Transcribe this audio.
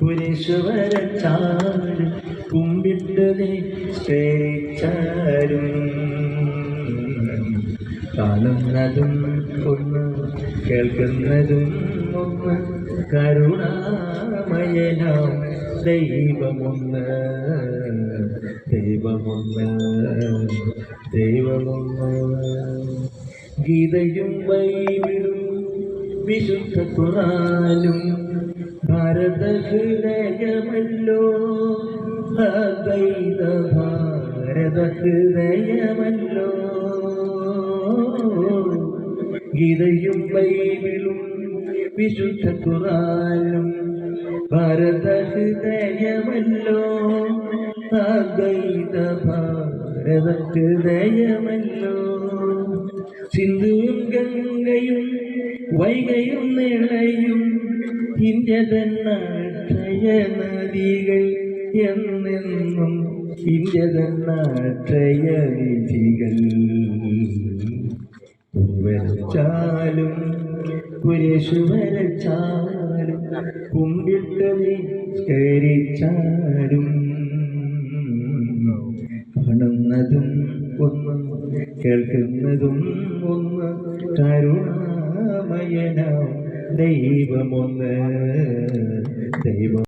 കുരിശു വരച്ചാലും കുമ്പിട്ട് നിശ്ചയിച്ചാലും കാണുന്നതും ഒന്ന് കേൾക്കുന്നതും ഒന്ന് കരുണാമയനാം ദൈവമൊന്ന് ദൈവമൊന്ന് ദൈവമൊന്ന്. ഗീതയും ബൈബിളും വിശുദ്ധ ഭാരത ഹൃദയമല്ലോ അദ്വൈത ഭാരത ഹൃദയമല്ലോ ഗീതയും ബൈബിളും വിശുദ്ധ ഖുറാനും ഭാരത ഹൃദയമല്ലോ അദ്വൈത ഭാരത ഹൃദയമല്ലോ സിന്ധുവും ഗംഗയും വൈകയും നിളയും ഇന്ത്യ നദികൾ എന്നെന്നും ഇന്ത്യ തന്നാക്ഷയ വിധികൾ വരച്ചാലും കുരിശു വരച്ചാലും കുമ്പിട്ട് നിസ്കരിച്ചാലും കാണുന്നതും ഒന്ന് കേൾക്കുന്നതും ഒന്ന് കരുണാമയനാം ദൈവമൊന്ന് ദൈവം